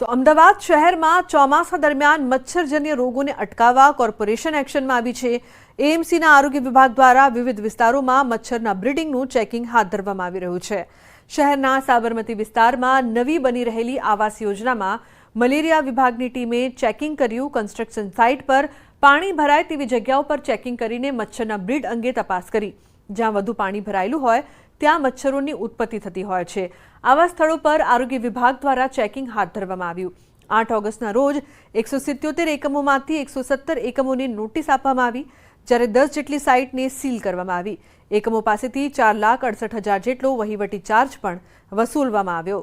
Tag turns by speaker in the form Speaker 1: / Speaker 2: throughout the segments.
Speaker 1: તો અમદાવાદ શહેરમાં ચોમાસા દરમિયાન મચ્છરજન્ય રોગોને અટકાવવા કોર્પોરેશન એક્શનમાં આવી છે. એએમસીના આરોગ્ય વિભાગ દ્વારા વિવિધ વિસ્તારોમાં મચ્છરના બ્રીડિંગનું ચેકિંગ હાથ ધરવામાં આવી રહ્યું છે. શહેરના સાબરમતી વિસ્તારમાં નવી બની રહેલી આવાસ યોજનામાં મલેરિયા વિભાગની ટીમે ચેકિંગ કર્યું. કન્સ્ટ્રક્શન સાઇટ પર પાણી ભરાય તેવી જગ્યાઓ પર ચેકિંગ કરીને મચ્છરના બ્રિડ અંગે તપાસ કરી. જ્યાં વધુ પાણી ભરાયેલું હોય ત્યાં મચ્છરોની ઉત્પત્તિ થતી હોય છે. આવા સ્થળો પર આરોગ્ય વિભાગ દ્વારા ચેકિંગ હાથ ધરવામાં આવ્યું. આઠ ઓગસ્ટના રોજ એકસો સિત્યોતેર એકમોમાંથી એકસો સત્તર એકમોને નોટિસ આપવામાં આવી, જ્યારે દસ જેટલી સાઇટને સીલ કરવામાં આવી. એકમો પાસેથી ચાર લાખ અડસઠ હજાર જેટલો વહીવટી ચાર્જ પણ વસૂલવામાં આવ્યો.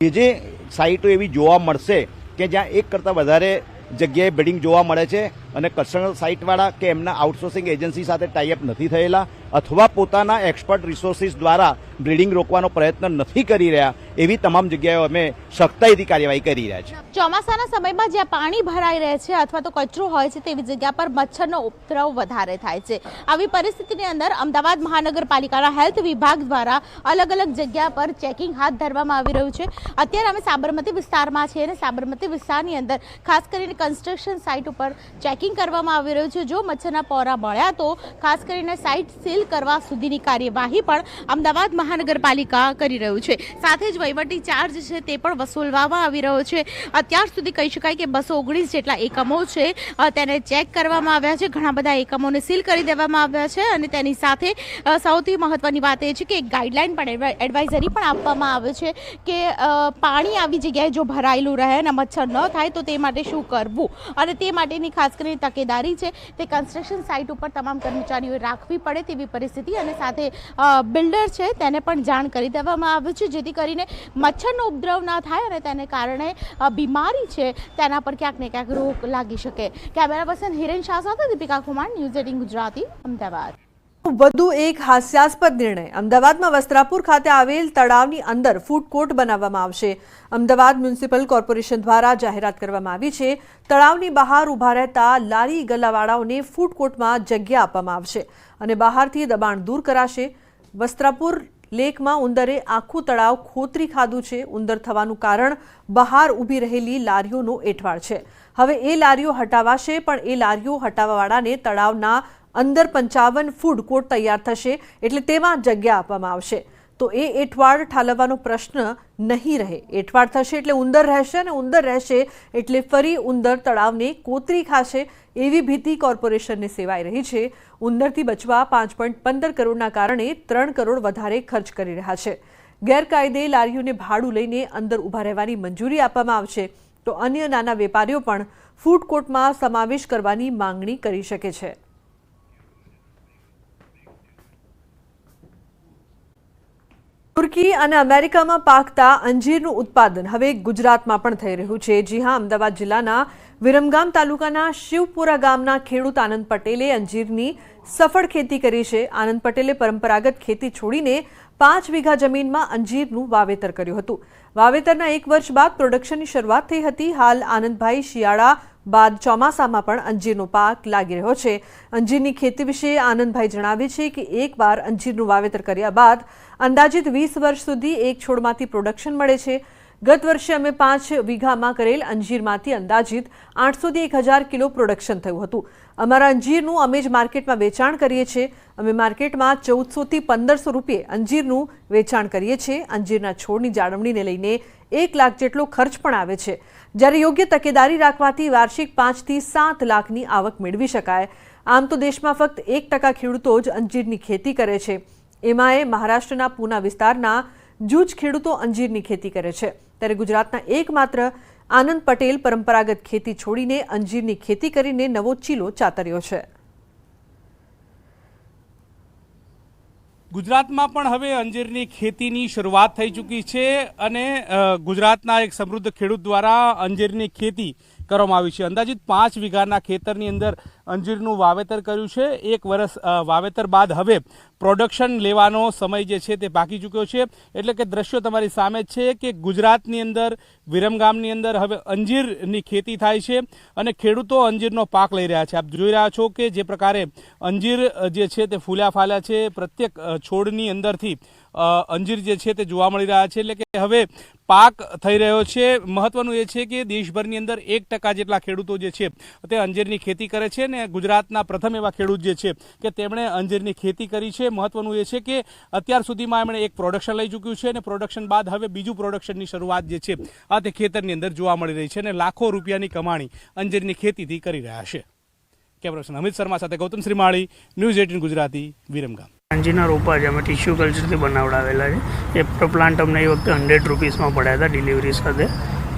Speaker 2: જે સાઇટો એવી જોવા મળશે કે જ્યાં એક કરતાં વધારે જગ્યાએ બિલ્ડિંગ જોવા મળે છે અને કસ્ટમર સાઇટવાળા કે એમના આઉટસોર્સિંગ એજન્સી સાથે ટાઈઅપ નથી થયેલા અથવા પોતાના એક્સપર્ટ રિસોર્સિસ દ્વારા બ્લીડિંગ રોકવાનો પ્રયત્ન નથી કરી રહ્યા, એવી તમામ જગ્યાએ અમે સખ્તાઈથી કાર્યવાહી કરી રહ્યા છીએ.
Speaker 3: ચોમાસાના સમયમાં જ્યાં પાણી ભરાઈ રહે છે અથવા તો કચરો હોય છે તેવી જગ્યા પર મચ્છરનો ઉપદ્રવ વધારે થાય છે. આવી પરિસ્થિતિની અંદર અમદાવાદ મહાનગરપાલિકાના હેલ્થ વિભાગ દ્વારા અલગ અલગ જગ્યા પર ચેકિંગ હાથ ધરવામાં આવી રહ્યું છે. અત્યારે અમે સાબરમતી વિસ્તારમાં છીએ અને સાબરમતી વિસ્તારની અંદર ખાસ કરીને કન્સ્ટ્રક્શન સાઇટ ઉપર ચેકિંગ કરવામાં આવી રહ્યું છે. જો મચ્છરના પોરા મળ્યા તો ખાસ કરીને સાઇટ સીલ કરવા સુધીની કાર્યવાહી પણ અમદાવાદ મહાનગરપાલિકા કરી રહ્યું છે. સાથે જ વહીવટી ચાર્જ છે તે પણ વસૂલવામાં આવી રહ્યો છે. અત્યાર સુધી કહી શકાય કે બસો ઓગણીસ જેટલા એકમો છે તેને ચેક કરવામાં આવ્યા છે. ઘણા બધા એકમોને સીલ કરી દેવામાં આવ્યા છે અને તેની સાથે સૌથી મહત્વની વાત એ છે કે એક ગાઈડલાઇન પણ એડવા- એડવાઇઝરી પણ આપવામાં આવે છે કે પાણી આવી જગ્યાએ જો ભરાયેલું રહે અને મચ્છર ન થાય તો તે માટે શું કરવું? અને તે માટેની ખાસ કરીને તકેદારી છે તે કન્સ્ટ્રક્શન સાઇટ ઉપર તમામ કર્મચારીઓએ રાખવી પડે તેવી પરિસ્થિતિ અને સાથે બિલ્ડર છે તેને પણ જાણ કરી દેવામાં આવ્યું છે, જેથી કરીને મચ્છરનો ઉપદ્રવ ન થાય અને તેને કારણે બીમારી છે તેના પર ક્યાંક ને ક્યાંક રોગ લાગી શકે. કેમેરા પર્સન હિરેન શાહ સાથે દીપિકા કુમાર, ન્યૂઝ એટીન ગુજરાતી, અમદાવાદ.
Speaker 1: વધુ એક હાસ્યાસ્પદ નિર્ણય. અમદાવાદમાં વસ્ત્રાપુર ખાતે આવેલ તળાવની અંદર ફૂડ કોર્ટ બનાવવામાં આવશે. અમદાવાદ મ્યુનિસિપલ કોર્પોરેશન દ્વારા જાહેરાત કરવામાં આવી છે. તળાવની બહાર ઊભા રહેતા લારી ગલ્લાવાળાઓને ફૂડ કોર્ટમાં જગ્યા આપવામાં આવશે અને બહારથી દબાણ દૂર કરાશે. વસ્ત્રાપુર લેકમાં ઉંદરે આખું તળાવ ખોતરી ખાધું છે. ઉંદર થવાનું કારણ બહાર ઊભી રહેલી લારીઓનો એઠવાડ છે. હવે એ લારીઓ હટાવાશે, પણ એ લારીઓ હટાવવાવાળાને તળાવના અંદર પંચાવન ફૂડ કોર્ટ તૈયાર થશે એટલે તેમાં જગ્યા આપવામાં આવશે. તો એ એઠવાડ ઠાલવવાનો પ્રશ્ન નહીં રહે. એઠવાડ થશે એટલે ઉંદર રહેશે અને ઉંદર રહેશે એટલે ફરી ઉંદર તળાવને કોતરી ખાશે એવી ભીતિ કોર્પોરેશનને સેવાઈ રહી છે. ઉંદરથી બચવા પાંચ પોઈન્ટ પંદર કરોડના કારણે ત્રણ કરોડ વધારે ખર્ચ કરી રહ્યા છે. ગેરકાયદે લારીઓને ભાડું લઈને અંદર ઊભા રહેવાની મંજૂરી આપવામાં આવશે. તો અન્ય નાના વેપારીઓ પણ ફૂડ કોર્ટમાં સમાવેશ કરવાની માંગણી કરી શકે છે. તુર્કી અને અમેરિકામાં પાકતા અંજીરનું ઉત્પાદન હવે ગુજરાતમાં પણ થઈ રહ્યું છે. જી હા, અમદાવાદ જિલ્લાના વિરમગામ તાલુકાના શિવપુરા ગામના ખેડૂત આનંદ પટેલે અંજીરની સફળ ખેતી કરી છે. આનંદ પટેલે પરંપરાગત ખેતી છોડીને પાંચ વીઘા જમીનમાં અંજીરનું વાવેતર કર્યું હતું. વાવેતરના એક વર્ષ બાદ પ્રોડક્શનની શરૂઆત થઈ હતી. હાલ આનંદભાઈ શિયાળા બાદ ચોમાસામાં પણ અંજીરનો પાક લાગી રહ્યો છે. અંજીરની ખેતી વિશે આનંદભાઈ જણાવે છે કે એકવાર અંજીરનું વાવેતર કર્યા બાદ અંદાજિત વીસ વર્ષ સુધી એક છોડમાંથી પ્રોડક્શન મળે છે. ગત વર્ષે અમે પાંચ વીઘામાં કરેલ અંજીરમાંથી અંદાજિત આઠસોથી એક હજાર કિલો પ્રોડક્શન થયું હતું. અમારા અંજીરનું અમે જ માર્કેટમાં વેચાણ કરીએ છીએ. અમે માર્કેટમાં ચૌદસોથી પંદરસો રૂપિયે અંજીરનું વેચાણ કરીએ છીએ. અંજીરના છોડની જાળવણીને લઈને એક લાખ જેટલો ખર્ચ પણ આવે છે. જ્યારે યોગ્ય તકેદારી રાખવાથી વાર્ષિક પાંચથી સાત લાખની આવક મેળવી શકાય. આમ તો દેશમાં ફક્ત એક ટકા ખેડૂતો જ અંજીરની ખેતી કરે છે. એમાં એ મહારાષ્ટ્રના પૂના વિસ્તારના જૂજ ખેડૂતો અંજીરની ખેતી કરે છે. ત્યારે ગુજરાતના એકમાત્ર આનંદ પટેલ પરંપરાગત ખેતી છોડીને અંજીરની ખેતી કરીને નવો ચીલો ચાતર્યો છે.
Speaker 4: ગુજરાતમાં પણ હવે અંજીરની ખેતીની શરૂઆત થઈ ચૂકી છે અને ગુજરાતના એક સમૃદ્ધ ખેડૂત દ્વારા અંજીરની ખેતી કરવામાં આવી છે. અંદાજિત પાંચ વીઘાના ખેતરની અંદર અંજીરનું વાવેતર કર્યું છે. એક વર્ષ વાવેતર બાદ હવે પ્રોડક્શન લેવાનો સમય જે છે તે પાકી ચૂક્યો છે. એટલે કે દ્રશ્યો તમારી સામે છે કે ગુજરાતની અંદર, વિરમગામની અંદર હવે અંજીરની ખેતી થાય છે અને ખેડૂતો અંજીરનો પાક લઈ રહ્યા છે. આપ જોઈ રહ્યા છો કે જે પ્રકારે અંજીર જે છે તે ફૂલ્યા ફાલ્યા છે. પ્રત્યેક છોડની અંદરથી અંજીર જે છે તે જોવા મળી રહ્યા છે. એટલે કે હવે પાક થઈ રહ્યો છે. મહત્વનું એ છે કે દેશભરની અંદર એક ટકા જેટલા ખેડૂતો જે છે તે અંજીરની ખેતી કરે છે ને ગુજરાતના પ્રથમ એવા ખેડૂત જે છે કે તેમણે અંજીરની ખેતી કરી છે. મહત્વનું એ છે કે અત્યાર સુધીમાં એમણે એક પ્રોડક્શન લઈ ચૂક્યું છે અને પ્રોડક્શન બાદ હવે બીજું પ્રોડક્શનની શરૂઆત જે છે આ તે ખેતરની અંદર જોવા મળી રહી છે અને લાખો રૂપિયાની કમાણી અંજીરની ખેતીથી કરી રહ્યા છે. કેમેરા અમિત શર્મા સાથે ગૌતમ શ્રીમાળી, ન્યૂઝ એટીન ગુજરાતી વિરમગામ.
Speaker 5: અંજીના રોપા છે અમે ટિશ્યુ કલ્ચરથી બનાવડાવેલા છે. એ પ્લાન્ટ અમને એ વખતે હંડ્રેડ રૂપીસમાં પડ્યા હતા ડિલિવરી સાથે.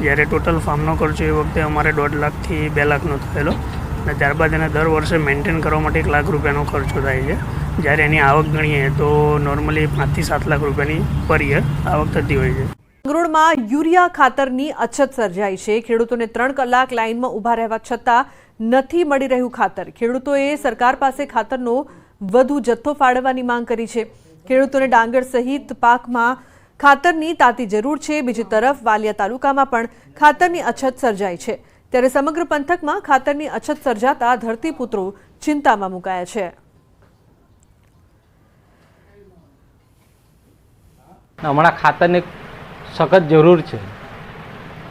Speaker 5: જ્યારે ટોટલ ફાર્મનો ખર્ચો એ વખતે અમારે દોઢ લાખથી બે લાખનો થયેલો. અને ત્યારબાદ એને દર વર્ષે મેન્ટેન કરવા માટે એક લાખ રૂપિયાનો ખર્ચો થાય છે. જ્યારે એની આવક ગણીએ તો નોર્મલી પાંચથી સાત લાખ રૂપિયાની પર યર આવક થતી હોય છે.
Speaker 1: મંગરોળમાં યુરિયા ખાતરની અછત સર્જાઈ છે. ખેડૂતોને ત્રણ કલાક લાઇનમાં ઊભા રહેવા છતાં નથી મળી રહ્યું ખાતર. ખેડૂતોએ સરકાર પાસે ખાતરનો વધુ જથ્થો ફાળવવાની માંગ કરી છે. ખેડૂતોને ડાંગર સહિત પાકમાં ખાતરની તાતી જરૂર છે. બીજી તરફ વાલિયા તાલુકામાં પણ ખાતરની અછત સર્જાઈ છે. ત્યારે સમગ્ર પંથકમાં ખાતરની અછત સર્જાતા ધરતીપુત્રો ચિંતામાં મુકાયા છે.
Speaker 6: હમણાં ખાતરની સખત જરૂર છે.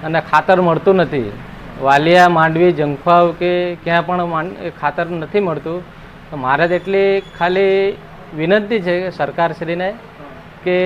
Speaker 6: અને ખાતર મળતું નથી. વાલિયા, માંડવી, જંખવાવ કે ક્યાં પણ ખાતર નથી મળતું. તો મારે જ ખાલી વિનંતી છે સરકારશ્રીને કે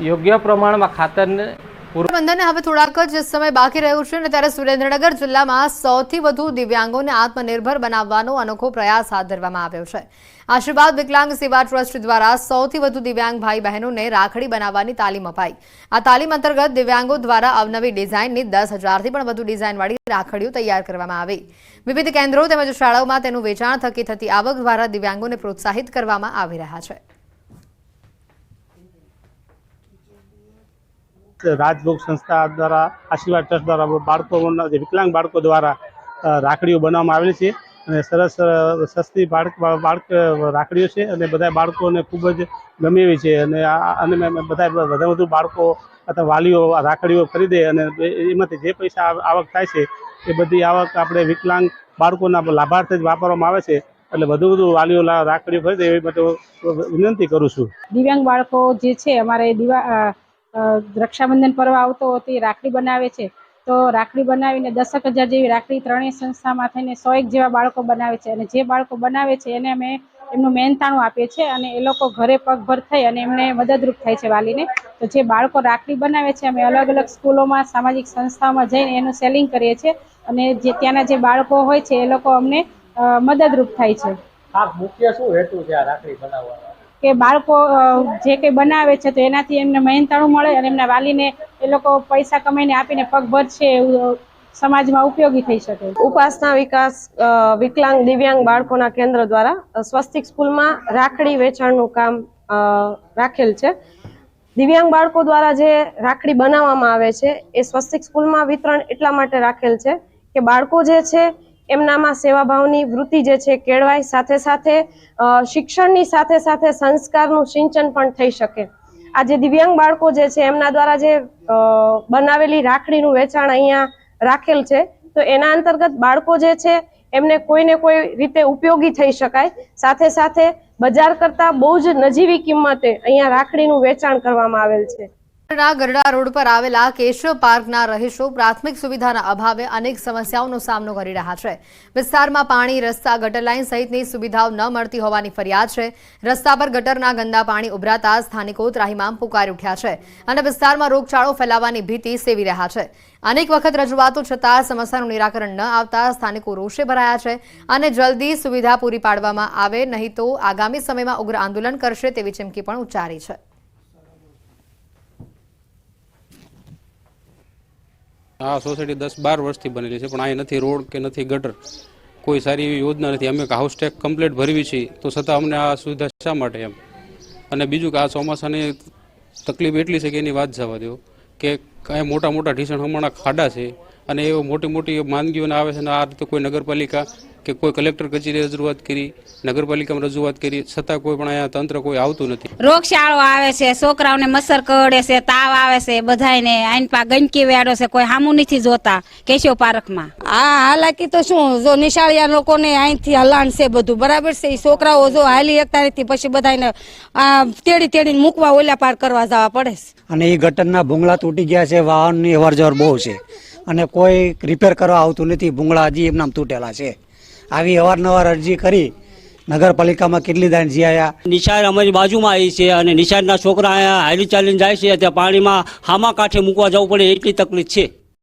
Speaker 6: યોગ્ય પ્રમાણમાં ખાતરને
Speaker 7: બંધનને હવે થોડાક જ સમય બાકી રહ્યું છે અને ત્યારે સુરેન્દ્રનગર જિલ્લામાં સૌથી વધુ દિવ્યાંગોને આત્મનિર્ભર બનાવવાનો અનોખો પ્રયાસ હાથ ધરવામાં આવ્યો છે. આશીર્વાદ વિકલાંગ સેવા ટ્રસ્ટ દ્વારા સૌથી વધુ દિવ્યાંગ ભાઈ બહેનોને રાખડી બનાવવાની તાલીમ અપાઈ. આ તાલીમ અંતર્ગત દિવ્યાંગો દ્વારા અવનવી ડિઝાઇનની દસ હજારથી પણ વધુ ડિઝાઇનવાળી રાખડીઓ તૈયાર કરવામાં આવી. વિવિધ કેન્દ્રો તેમજ શાળાઓમાં તેનું વેચાણ થકી થતી આવક દ્વારા દિવ્યાંગોને પ્રોત્સાહિત કરવામાં આવી રહ્યા છે.
Speaker 8: રાજભોગ સંસ્થા દ્વારા, આશીર્વાદ ટ્રસ્ટ દ્વારા બાળકોના જે વિકલાંગ બાળકો દ્વારા રાખડીઓ બનાવવામાં આવેલી છે અને સરસ સસ્તી બાળક બાળક રાખડીઓ છે અને બધા બાળકોને ખૂબ જ ગમે એવી છે અને અને બધા વધુ વધુ બાળકો અથવા વાલીઓ રાખડીઓ ખરીદે અને એમાંથી જે પૈસા આવક થાય છે એ બધી આવક આપણે વિકલાંગ બાળકોના લાભાર્થે જ વાપરવામાં આવે છે એટલે વધુ વધુ વાલીઓ રાખડીઓ ખરીદે એવી માટે વિનંતી કરું છું.
Speaker 9: દિવ્યાંગ બાળકો જે છે અમારે દિવા રક્ષાબંધન પર્વ આવતો તે રાખડી બનાવે છે. તો રાખડી બનાવીને દસક હજાર જેવી રાખડી ત્રણેય સંસ્થામાં થઈને સો એક જેવા બાળકો બનાવે છે. અને જે બાળકો બનાવે છે, એને અમે એમનું મહેનતાણું આપીએ છીએ અને એ લોકો ઘરે પગભર થઈ અને એમને મદદરૂપ થાય છે વાલીને. તો જે બાળકો રાખડી બનાવે છે, અમે અલગ અલગ સ્કૂલોમાં, સામાજિક સંસ્થાઓમાં જઈને એનું સેલિંગ કરીએ છીએ અને જે ત્યાંના જે બાળકો હોય છે, એ લોકો અમને મદદરૂપ થાય છે. કે બાળકો જે કંઈ બનાવે છે તો એનાથી એમને મહેનતાણું મળે અને એમના વાલીને એ લોકો પૈસા કમાઈને આપીને પગભર છે એવું સમાજમાં ઉપયોગી થઈ શકે.
Speaker 10: ઉપાસના વિકાસ વિકલાંગ દિવ્યાંગ બાળકોના કેન્દ્ર દ્વારા સ્વસ્તિક સ્કૂલમાં રાખડી વેચાણનું કામ રાખેલ છે. દિવ્યાંગ બાળકો દ્વારા જે રાખડી બનાવવામાં આવે છે, એ સ્વસ્તિક સ્કૂલમાં વિતરણ એટલા માટે રાખેલ છે કે બાળકો જે છે એમનામાં સેવાભાવની વૃત્તિ જે છે, કેળવાય સાથે સાથે શિક્ષણની સાથે સાથે સંસ્કારનું સિંચન પણ થઈ શકે. આ જે દિવ્યાંગ બાળકો જે છે, એમના દ્વારા જે બનાવેલી રાખડીનું વેચાણ અહીંયા રાખેલ છે, તો એના અંતર્ગત બાળકો જે છે, એમને કોઈને કોઈ રીતે ઉપયોગી થઈ શકાય. સાથે સાથે બજાર કરતા બહુ જ નજીવી કિંમતે અહીંયા રાખડીનું વેચાણ કરવામાં આવેલ છે.
Speaker 7: ગરડા રોડ પર આવેલા કેશવ પાર્કના રહીશો પ્રાથમિક સુવિધાના અભાવે અનેક સમસ્યાઓનો સામનો કરી રહ્યા છે. વિસ્તારમાં પાણી, રસ્તા, ગટર લાઇન સહિતની સુવિધાઓ ન મળતી હોવાની ફરિયાદ છે. રસ્તા પર ગટરના ગંદા પાણી ઉભરાતા સ્થાનિકો ત્રાહિમામ પુકારી ઉઠ્યા છે અને વિસ્તારમાં રોગચાળો ફેલાવાની ભીતિ સેવી રહ્યા છે. અનેક વખત રજૂઆતો છતાં સમસ્યાનું નિરાકરણ ન આવતા સ્થાનિકો રોષે ભરાયા છે અને જલ્દી સુવિધા પૂરી પાડવામાં આવે નહીં તો આગામી સમયમાં ઉગ્ર આંદોલન કરશે તેવી ચીમકી પણ ઉચ્ચારી છે.
Speaker 11: આ સોસાયટી દસ બાર વર્ષથી બનેલી છે, પણ અહીં નથી રોડ કે નથી ગટર. કોઈ સારી એવી યોજના નથી. અમે હાઉસ ટેક કમ્પ્લીટ ભરવી છીએ તો છતાં અમને આ સુવિધા શા માટે એમ? અને બીજું કે આ ચોમાસાની તકલીફ એટલી છે કે એની વાત જવા દો, કે કાંઈ મોટા મોટા ઢીસણ હમણાં ખાડા છે, અને એવો મોટી મોટી માંદગીઓને આવે છે અને આ રીતે કોઈ નગરપાલિકા કે કોઈ કલેક્ટર કચેરીએ રજૂઆત કરી નગરપાલિકામાં રજૂઆત કરી છતાં કોઈ પણ અહીંયા તંત્ર કોઈ આવતું નથી.
Speaker 12: રોગશાળો આવે છે છોકરાઓને મચ્છર કરડે છે તાવ આવે છે બધાયને આઈન પા ગંદકી વેડો છે કોઈ હામું નથી જોતા કેશવ પાર્કમાં.
Speaker 13: આ હાલાકી તો શું જો નિશાળિયા લોકોને અહીંથી હલાણ છે બધું બરાબર છે? એ છોકરાઓ જો હાલી એકતા નથી પછી બધાને આ તેડી તેડીને મૂકવા ઓલા પાર કરવા જવા પડે છે.
Speaker 14: અને એ ગટરના ભૂંગળા તૂટી ગયા છે વાહનની અવર જવર બહુ છે. અને કોઈ રિપેર કરવા આવતું નથી ભૂંગળા હજી એમના તૂટેલા છે. આવી અવારનવાર અરજી કરી નગરપાલિકામાં કેટલી દાન જીયા
Speaker 15: નિશાળ અમારી બાજુમાં આવી છે અને નિશાળના છોકરા અહીંયા હાલી ચાલીને જાય છે. ત્યાં પાણીમાં હામા કાંઠે મૂકવા જવું પડે એટલી તકલીફ છે.